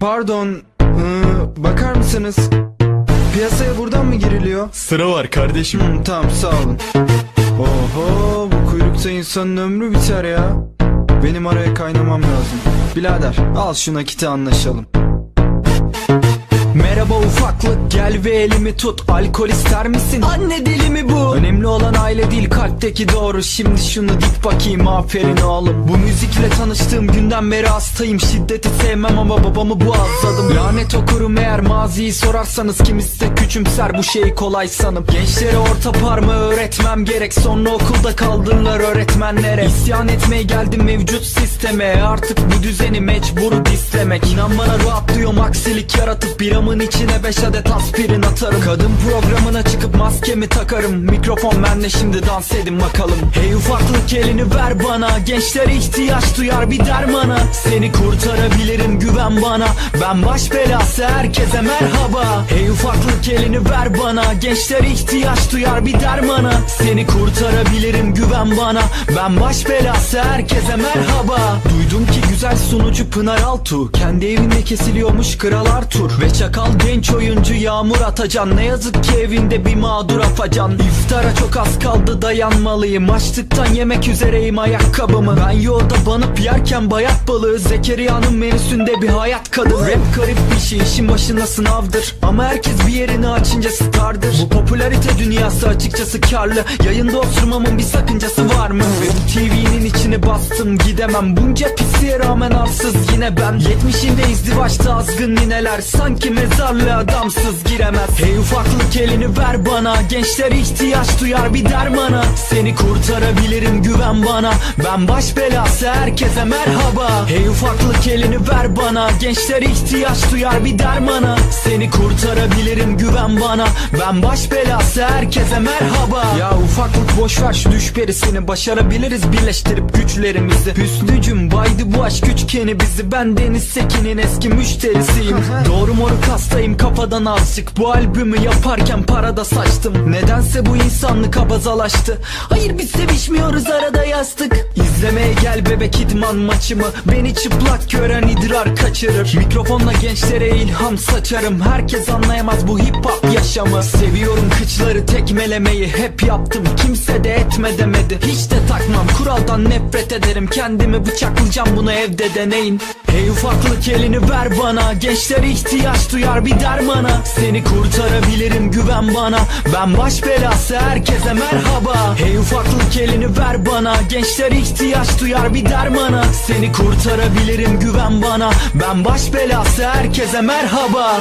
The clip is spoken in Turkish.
Pardon, ee, bakar mısınız? Piyasaya buradan mı giriliyor? Sıra var kardeşim. Hmm, tamam sağ olun. Oho bu kuyrukta insanın ömrü biter ya. Benim araya kaynamam lazım. Birader al şu nakiti anlaşalım. Merhaba ufaklık gel ve elimi tut. Alkol ister misin? Anne deli mi bu? Önemli olan aile değil kalpteki doğru. Şimdi şunu dik bakayım aferin oğlum. Bu müzikle tanıştığım günden beri hastayım. Şiddeti sevmem ama babamı boğazladım Lanet okurum eğer maziyi sorarsanız. Kimisi de küçümser bu şeyi kolay sanıp. Gençlere orta parmağı öğretmem gerek. Sonra okulda kaldırırlar öğretmenlere. İsyan etmeye geldim mevcut sisteme. Artık bu düzeni mecbur dislemek İnan bana rahatlıyorum aksilik yaratıp Biramın içine beş adet aspirin atarım. Kadın programına çıkıp maskemi takarım. Mikrofon bende şimdi dans edin bakalım. Hey ufaklık elini ver bana. Gençler ihtiyaç duyar bir dermana. Seni kurtarabilirim güven bana. Ben baş belası herkese merhaba. Hey ufaklık elini ver bana. Gençler ihtiyaç duyar bir dermana. Seni kurtarabilirim güven bana. Ben baş belası herkese merhaba. Duydum ki güzel sunucu Pınar Altuğ. Kendi evinde kesiliyormuş Kral Arthur Ve çakal genç oyuncu Yağmur Atacan. Ne yazık ki evinde bir mağdur afacan. İftara çok az kaldı dayanmalıyım. Açlıktan yemek üzereyim ayakkabımı. Ben yolda banıp yerken bayat balığı. Zekeriya'nın menüsünde bir hayat kadın Rap garip bir şey işin başında sınavdır. Ama herkes bir yerini açınca stardır. Bu popülarite dünyası açıkçası karlı. Yayında oturmamın bir sakıncası var mı? Ve bu TV'nin içine bastım gidemem. Bunca pisliğe rağmen arsız yine ben 70'inde izdivaçta azgın nineler. Sanki mezarlığa adamsız giremez. Hey ufaklık elini ver bana. Gençler ihtiyaç duyar bir dermana. Seni kurtarabilirim güven bana. Ben baş belası herkese merhaba. Hey ufaklık elini ver bana. Gençler ihtiyaç duyar bir dermana. Seni kurtarabilirim güven bana Ben baş belası herkese merhaba. Ya ufaklık boş ver şu düş perisini Başarabiliriz birleştirip güçlerimizi. Hüsnücüm baydı bu aşk üçgeni bizi. Ben Deniz Sekin'in eski müşterisiyim. Doğru moruk hastayım kafadan azıcık. Bu albümü yaparken parada saçtım. Nedense bu insanlık abazalaştı. Hayır biz sevişmiyoruz arada yastık. İzlemeye gel bebek idman maçımı. Beni çıplak gören idrar kaçırır. Mikrofonla gençlere ilham saçarım. Herkes anlayamaz bu hip hop yaşamı Seviyorum kıçları tekmelemeyi. Hep yaptım kimse de etme demedi. Hiç de takmam kuraldan nefret ederim. Kendimi bıçaklayacağım bunu evde deneyin. Hey ufaklık elini ver bana. Gençler ihtiyaç duyar bir dermana. Seni kurtarabilirim güven bana. Ben baş belası herkese merhaba. Hey ufaklık elini ver bana. Gençler ihtiyaç duyar bir dermana. Seni kurtarabilirim güven bana. Ben baş belası herkese merhaba